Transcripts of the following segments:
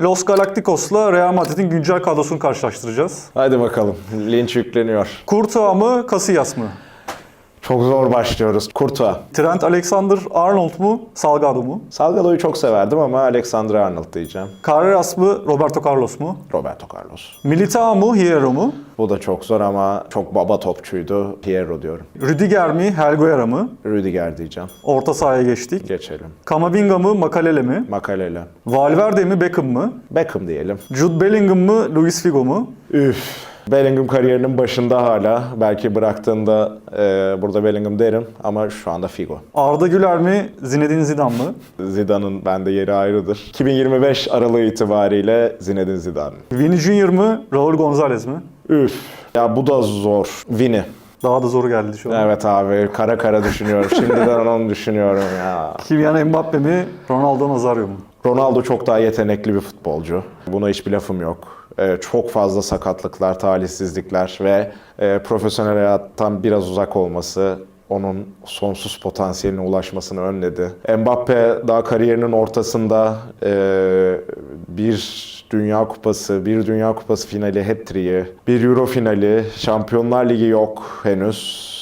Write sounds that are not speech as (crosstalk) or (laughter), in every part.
Los Galacticos'la Real Madrid'in güncel kadrosunu karşılaştıracağız. Hadi bakalım. Linç yükleniyor. Courtois mı, Casillas mı? Çok zor başlıyoruz. Kurtuğa. Trent Alexander-Arnold mu, Salgado mu? Salgado'yu çok severdim ama Alexander Arnold diyeceğim. Carreras mı, Roberto Carlos mu? Roberto Carlos. Militao mu, Hierro mu? Bu da çok zor ama çok baba topçuydu. Piero diyorum. Rüdiger mi, Helguera mı? Rüdiger diyeceğim. Orta sahaya geçtik. Geçelim. Kamavinga mı, Makalele mi? Makalele. Valverde mi, Beckham mı? Beckham diyelim. Jude Bellingham mı, Luis Figo mu? Üf. Bellingham kariyerinin başında hala. Belki bıraktığında e, burada Bellingham derim ama şu anda Figo. Arda Güler mi, Zinedine Zidane mı? Zidane'ın bende yeri ayrıdır. 2025 Aralığı itibariyle Zinedine Zidane. Vini Junior mu, Raul Gonzalez mi? Üf. Ya bu da zor. Vini. Daha da zoru geldi şu an. Evet abi kara kara düşünüyorum. Şimdiden onu düşünüyorum ya. (laughs) Kylian Mbappe mi, Ronaldo Nazario mu? Ronaldo çok daha yetenekli bir futbolcu. Buna hiçbir lafım yok. Ee, çok fazla sakatlıklar, talihsizlikler ve e, profesyonel hayattan biraz uzak olması onun sonsuz potansiyeline ulaşmasını önledi. Mbappe daha kariyerinin ortasında e, bir Dünya Kupası, bir Dünya Kupası finali hat-trick'i, bir Euro finali, Şampiyonlar Ligi yok henüz.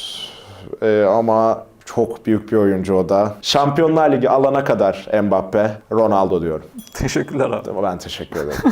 Ee, ama çok büyük bir oyuncu o da. Şampiyonlar Ligi alana kadar Mbappe, Ronaldo diyorum. Teşekkürler abi. Ben teşekkür ederim.